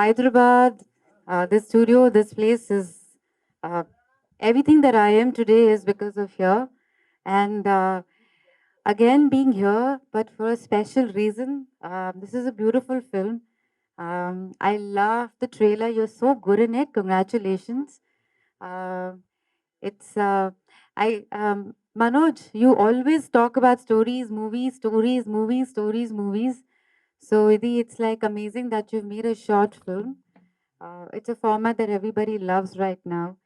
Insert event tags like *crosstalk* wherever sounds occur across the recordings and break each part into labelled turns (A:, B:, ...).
A: Hyderabad, uh, this studio, this place is uh, everything that I am today is because of here. And uh, again, being here, but for a special reason. Um, this is a beautiful film. Um, I love the trailer. You're so good in it. Congratulations. Uh, it's uh, I um, Manoj. You always talk about stories, movies, stories, movies, stories, movies. So Idi, it's like amazing that you've made a short film. Uh, it's a format that everybody loves right now.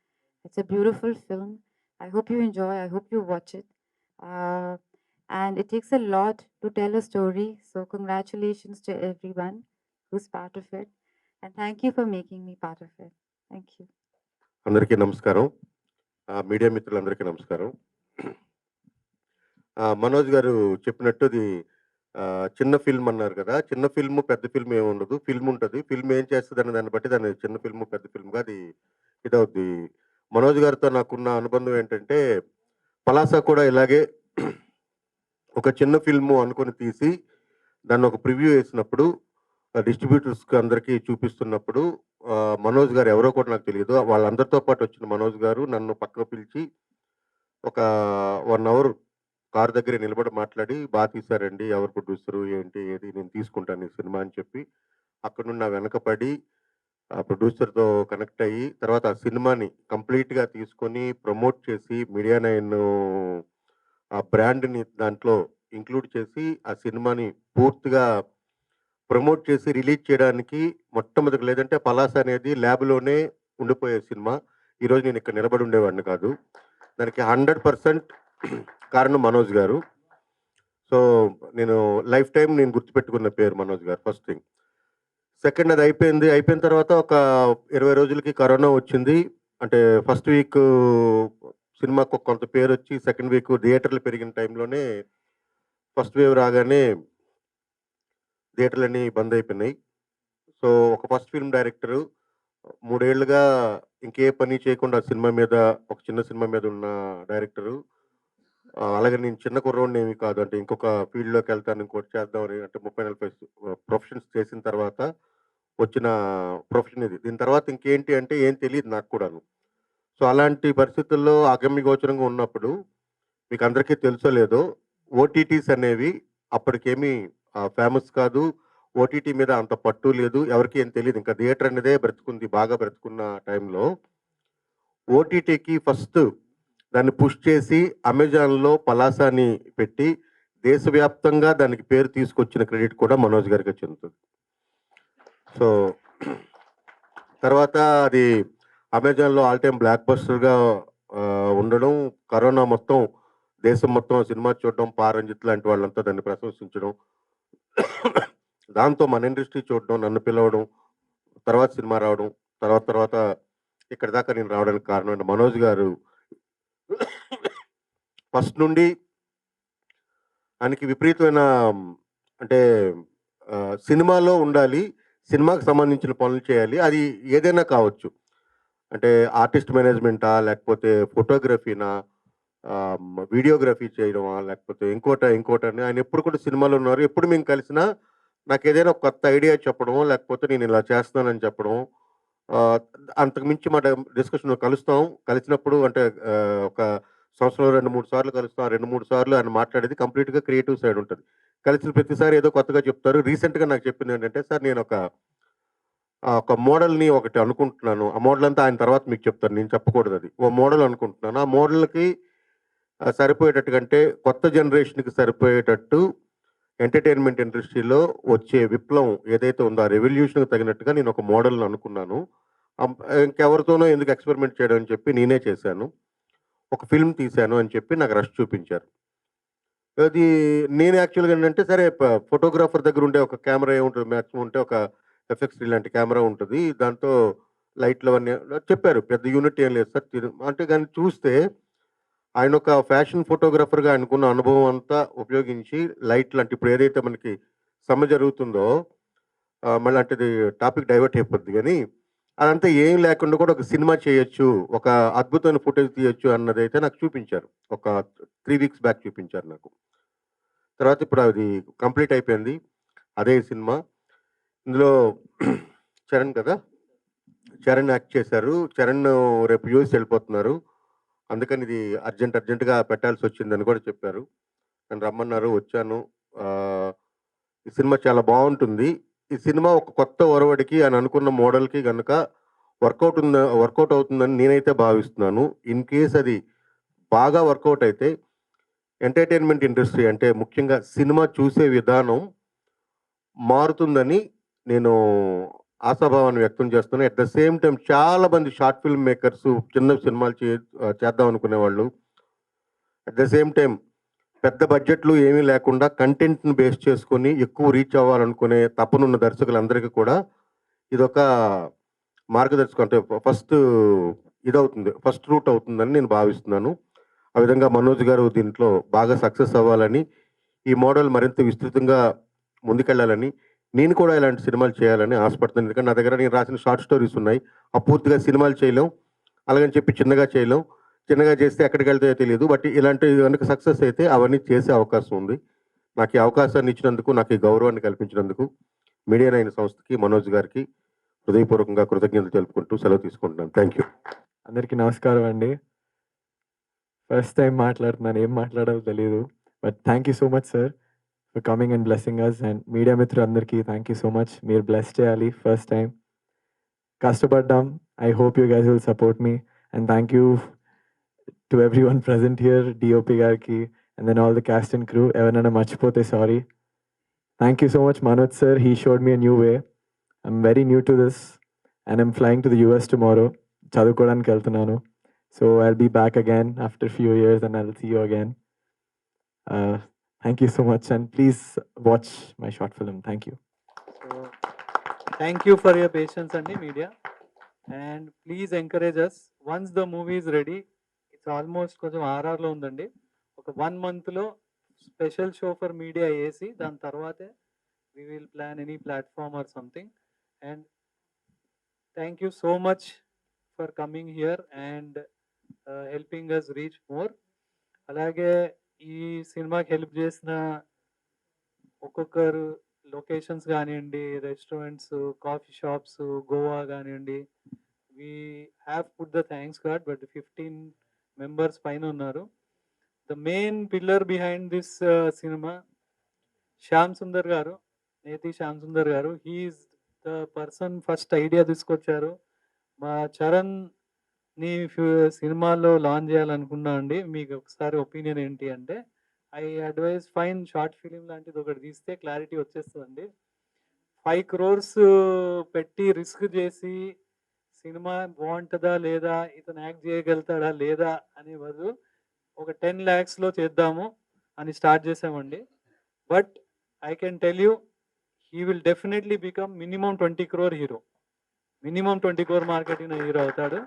A: It's a beautiful film. I hope you enjoy. I hope you watch it. Uh, and it takes a lot to tell a story. So congratulations to everyone who's part of it. And thank you for making me part of it. Thank you.
B: అందరికీ నమస్కారం media మిత్రులందరికీ నమస్కారం మనోజ్ గారు చెప్పినట్టు చిన్న film అన్నారు కదా చిన్న ఫిల్మ్ పెద్ద ఫిల్మ్ ఏమి ఉండదు. ఫిల్మ్ ఉంటుంది. ఫిల్మ్ ఏం చేస్తుంది అనే దాన్ని బట్టి దాన్ని చిన్న ఫిల్మ్ పెద్ద ఫిల్మ్గా అది ఇదవుద్ది. మనోజ్ గారితో నాకున్న అనుబంధం ఏంటంటే పలాస కూడా ఇలాగే ఒక చిన్న ఫిల్మ్ అనుకొని తీసి దాన్ని ఒక ప్రివ్యూ వేసినప్పుడు డిస్ట్రిబ్యూటర్స్కి అందరికీ చూపిస్తున్నప్పుడు మనోజ్ గారు ఎవరో కూడా నాకు తెలియదు. వాళ్ళందరితో పాటు వచ్చిన మనోజ్ గారు నన్ను పక్కకు పిలిచి ఒక వన్ అవర్ కార్ దగ్గర నిలబడి మాట్లాడి బాగా తీశారండి ఎవరు ప్రొడ్యూసరు ఏంటి ఏది నేను తీసుకుంటాను ఈ సినిమా అని చెప్పి అక్కడ నుండి నా వెనకపడి ఆ ప్రొడ్యూసర్తో కనెక్ట్ అయ్యి తర్వాత ఆ సినిమాని కంప్లీట్గా తీసుకొని ప్రమోట్ చేసి మీడియా నైన్ ఆ బ్రాండ్ని దాంట్లో ఇంక్లూడ్ చేసి ఆ సినిమాని పూర్తిగా ప్రమోట్ చేసి రిలీజ్ చేయడానికి మొట్టమొదటి లేదంటే పలాస అనేది ల్యాబ్లోనే ఉండిపోయే సినిమా. ఈరోజు నేను ఇక్కడ నిలబడి ఉండేవాడిని కాదు. దానికి హండ్రెడ్ పర్సెంట్ కారణం మనోజ్ గారు. సో నేను లైఫ్ టైం నేను గుర్తుపెట్టుకున్న పేరు మనోజ్ గారు ఫస్ట్ థింగ్. సెకండ్ అది అయిపోయింది అయిపోయిన తర్వాత ఒక ఇరవై రోజులకి కరోనా వచ్చింది. అంటే ఫస్ట్ వీక్ సినిమాకు కొంత పేరు వచ్చి సెకండ్ వీక్ థియేటర్లు పెరిగిన టైంలోనే ఫస్ట్ వేవ్ రాగానే థియేటర్లన్నీ బంద్ అయిపోయినాయి. సో ఒక ఫస్ట్ ఫిల్మ్ డైరెక్టరు మూడేళ్ళుగా ఇంకే పని చేయకుండా సినిమా మీద ఒక చిన్న సినిమా మీద ఉన్న డైరెక్టరు ఆ, అలాగే నేను చిన్న కుర్రోడిని ఏమి కాదు. అంటే ఇంకొక ఫీల్డ్లోకి వెళ్తాను ఇంకోటి చేద్దామని అంటే ముప్పై నలభై ప్రొఫెషన్స్ చేసిన తర్వాత వచ్చిన ప్రొఫెషన్ ఇది. దీని తర్వాత ఇంకేంటి అంటే ఏం తెలియదు నాకు కూడాను. సో అలాంటి పరిస్థితుల్లో అగమ్య గోచరంగా ఉన్నప్పుడు మీకు అందరికీ తెలుసో లేదో ఓటీటీస్ అనేవి అప్పటికేమీ ఫేమస్ కాదు. ఓటీటీ మీద అంత పట్టు లేదు. ఎవరికి ఏం తెలియదు ఇంకా థియేటర్ అనేదే బ్రతుకుంది బాగా బ్రతుకున్న టైంలో ఓటీటీకి ఫస్ట్ దాన్ని పుష్ చేసి అమెజాన్లో పలాసాని పెట్టి దేశవ్యాప్తంగా దానికి పేరు తీసుకొచ్చిన క్రెడిట్ కూడా మనోజ్ గారికి చెందుతుంది. సో తర్వాత అది అమెజాన్లో ఆల్ టైమ్ బ్లాక్ బస్టర్గా ఉండడం కరోనా మొత్తం దేశం మొత్తం సినిమా చూడడం పారంజిత్ లాంటి వాళ్ళంతా దాన్ని ప్రశంసించడం దాంతో మన ఇండస్ట్రీ చూడడం నన్ను పిలవడం తర్వాత సినిమా రావడం తర్వాత తర్వాత ఇక్కడ దాకా నేను రావడానికి కారణం అంటే మనోజ్ గారు ఫస్ట్ నుండి ఆయనకి విపరీతమైన అంటే సినిమాలో ఉండాలి సినిమాకి సంబంధించిన పనులు చేయాలి. అది ఏదైనా కావచ్చు. అంటే ఆర్టిస్ట్ మేనేజ్మెంటా లేకపోతే ఫోటోగ్రఫీనా వీడియోగ్రఫీ చేయడమా లేకపోతే ఇంకోట ఇంకోట అని ఆయన ఎప్పుడు కూడా సినిమాలో ఉన్నారు. ఎప్పుడు మేము కలిసినా నాకు ఏదైనా ఒక కొత్త ఐడియా చెప్పడం లేకపోతే నేను ఇలా చేస్తున్నానని చెప్పడం అంతకుమించి అంతకు మించి మా డిస్కషన్ కలుస్తాం. కలిసినప్పుడు అంటే ఒక సంవత్సరంలో రెండు మూడు సార్లు కలుస్తాం. రెండు మూడు సార్లు ఆయన మాట్లాడేది కంప్లీట్గా క్రియేటివ్ సైడ్ ఉంటుంది. కలిసిన ప్రతిసారి ఏదో కొత్తగా చెప్తారు. రీసెంట్గా నాకు చెప్పింది ఏంటంటే సార్ నేను ఒక ఆ, ఒక మోడల్ని ఒకటి అనుకుంటున్నాను. ఆ మోడల్ అంతా ఆయన తర్వాత మీకు చెప్తాను నేను చెప్పకూడదు అది. ఓ మోడల్ అనుకుంటున్నాను. ఆ మోడల్కి సరిపోయేటట్టు కంటే కొత్త జనరేషన్కి సరిపోయేటట్టు ఎంటర్టైన్మెంట్ ఇండస్ట్రీలో వచ్చే విప్లవం ఏదైతే ఉందో ఆ రెవల్యూషన్కి తగినట్టుగా నేను ఒక మోడల్ని అనుకున్నాను. ఇంకెవరితోనో ఎందుకు ఎక్స్పెరిమెంట్ చేయడం అని చెప్పి నేనే చేశాను. ఒక ఫిల్మ్ తీశాను అని చెప్పి నాకు రష్ చూపించారు. అది నేను యాక్చువల్గా ఏంటంటే సరే ఫోటోగ్రాఫర్ దగ్గర ఉండే ఒక కెమెరా ఏముంటుంది మ్యాక్సిమం ఉంటే ఒక ఎఫెక్ట్స్ ఇలాంటి కెమెరా ఉంటుంది. దాంతో లైట్లు అవన్నీ చెప్పారు. పెద్ద యూనిట్ ఏం లేదు సార్ అంటే కానీ చూస్తే ఆయన ఒక ఫ్యాషన్ ఫోటోగ్రాఫర్గా ఆయనకున్న అనుభవం అంతా ఉపయోగించి లైట్లు అంటే ఇప్పుడు ఏదైతే మనకి సమ్మె జరుగుతుందో మళ్ళీ అంటే టాపిక్ డైవర్ట్ అయిపోద్ది కానీ అదంతా ఏం లేకుండా కూడా ఒక సినిమా చేయొచ్చు ఒక అద్భుతమైన ఫుటేజ్ తీయొచ్చు అన్నది అయితే నాకు చూపించారు. ఒక త్రీ వీక్స్ బ్యాక్ చూపించారు నాకు. తర్వాత ఇప్పుడు అది కంప్లీట్ అయిపోయింది. అదే సినిమా. ఇందులో *clears throat* చరణ్ కదా? చరణ్ యాక్ట్ చేశారు. చరణ్ రేపు యూఎస్ వెళ్ళిపోతున్నారు. అందుకని ఇది అర్జెంట్ అర్జెంటుగా పెట్టాల్సి వచ్చిందని కూడా చెప్పారు. నన్ను రమ్మన్నారు వచ్చాను. ఈ సినిమా చాలా బాగుంటుంది. ఈ సినిమా ఒక కొత్త ఒరవడికి అని అనుకున్న మోడల్కి కనుక వర్కౌట్ ఉంద వర్కౌట్ అవుతుందని నేనైతే భావిస్తున్నాను. ఇన్ కేస్ అది బాగా వర్కౌట్ అయితే ఎంటర్టైన్మెంట్ ఇండస్ట్రీ అంటే ముఖ్యంగా సినిమా చూసే విధానం మారుతుందని నేను ఆశాభావాన్ని వ్యక్తం చేస్తున్నాను. అట్ ద సేమ్ టైం చాలా మంది షార్ట్ ఫిల్మ్ మేకర్స్ చిన్న సినిమాలు చే చేద్దాం అనుకునే వాళ్ళు అట్ ద సేమ్ టైం పెద్ద బడ్జెట్లు ఏమీ లేకుండా కంటెంట్ని బేస్ చేసుకొని ఎక్కువ రీచ్ అవ్వాలనుకునే తపనున్న దర్శకులందరికీ కూడా ఇదొక మార్గదర్శకం. అంటే ఫస్ట్ ఇదవుతుంది ఫస్ట్ రూట్ అవుతుందని నేను భావిస్తున్నాను. ఆ విధంగా మనోజ్ గారు దీంట్లో బాగా సక్సెస్ అవ్వాలని ఈ మోడల్ మరింత విస్తృతంగా ముందుకెళ్ళాలని నేను కూడా ఇలాంటి సినిమాలు చేయాలని ఆశపడుతున్నాను. ఎందుకంటే నా దగ్గర నేను రాసిన షార్ట్ స్టోరీస్ ఉన్నాయి. ఆ పూర్తిగా సినిమాలు చేయలేం. అలాగని చెప్పి చిన్నగా చేయలేం. చిన్నగా చేస్తే ఎక్కడికి వెళ్తాయో తెలియదు బట్ ఇలాంటి కనుక సక్సెస్ అయితే అవన్నీ చేసే అవకాశం ఉంది. నాకు ఈ అవకాశాన్ని ఇచ్చినందుకు నాకు ఈ గౌరవాన్ని కల్పించినందుకు మీడియా నైన్ సంస్థకి మనోజ్ గారికి హృదయపూర్వకంగా కృతజ్ఞతలు తెలుపుకుంటూ సెలవు తీసుకుంటున్నాను. థ్యాంక్ యూ
C: అందరికీ నమస్కారం అండి. ఫస్ట్ టైం మాట్లాడుతున్నాను ఏం మాట్లాడాలో తెలియదు but thank you so much sir for coming and blessing us and media మిత్రులందరికీ థ్యాంక్ యూ సో మచ్ మీరు బ్లెస్ చేయాలి ఫస్ట్ టైం కష్టపడ్డాం. I hope you guys will support me and thank you to everyone present here DOP గారికి and then all the cast and crew ఎవరైనా మర్చిపోతే sorry thank you so much Manoj sir he showed me a new way I'm very new to this and I'm flying to the US tomorrow చదువుకోవడానికి వెళ్తున్నాను so I'll be back again after few years and I'll see you again thank you so much and please watch my short film thank you
D: So, thank you. For your patience and the media. And please encourage us. Once the movie it's almost కొంచెం ఆర్ఆర్లో ఉందండి. ఒక one మంత్లో special show for media వేసి దాని తర్వాతే we will plan any platform or something. And thank you so much for coming here and helping us reach more. అలాగే ఈ సినిమాకి హెల్ప్ చేసిన ఒక్కొక్కరు లొకేషన్స్ కానివ్వండి రెస్టారెంట్స్ కాఫీ షాప్స్ గోవా కానివ్వండి we have put the thanks card but fifteen members పైన ఉన్నారు the main pillar behind this cinema Shyam Sundar garu Neti Shyam Sundar garu he is the person first idea తీసుకొచ్చారు. మా చరణ్ని సినిమాలో launch చేయాలనుకున్నా అండి మీకు ఒకసారి ఒపీనియన్ ఏంటి అంటే I advise fine short film లాంటిది ఒకటి తీస్తే క్లారిటీ వచ్చేస్తుందండి. ఫైవ్ క్రోర్స్ పెట్టి రిస్క్ చేసి సినిమా బాగుంటుందా లేదా ఇతను యాక్ట్ చేయగలుగుతాడా లేదా అనే బదులు ఒక టెన్ ల్యాక్స్లో చేద్దాము అని స్టార్ట్ చేసామండి. But I can tell you he will definitely become minimum twenty crore hero. Minimum twenty crore marketing hero అవుతాడు.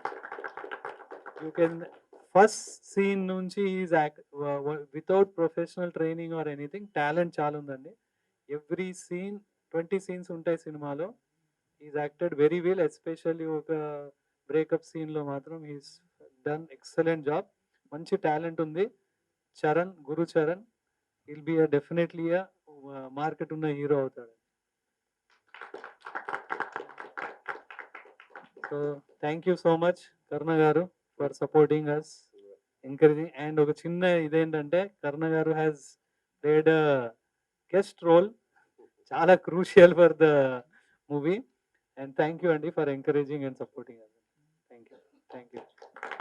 D: యూ కెన్ ఫస్ట్ సీన్ నుంచి is without professional training or anything talent చాలా ఉందండి. Every scene twenty scenes ఉంటాయి సినిమాలో. He's acted very well especially ఒక breakup సీన్లో మాత్రం he's done excellent job మంచి టాలెంట్ ఉంది. చరణ్ గురు Charan will be definitely market ఉన్న హీరో అవుతాడు. So thank you so much Karna garu for supporting us encouraging and ఒక చిన్న ఇదేంటంటే Karna garu has played guest role చాలా crucial for the movie And thank you, Andy, for encouraging and supporting us. Thank you. Thank you.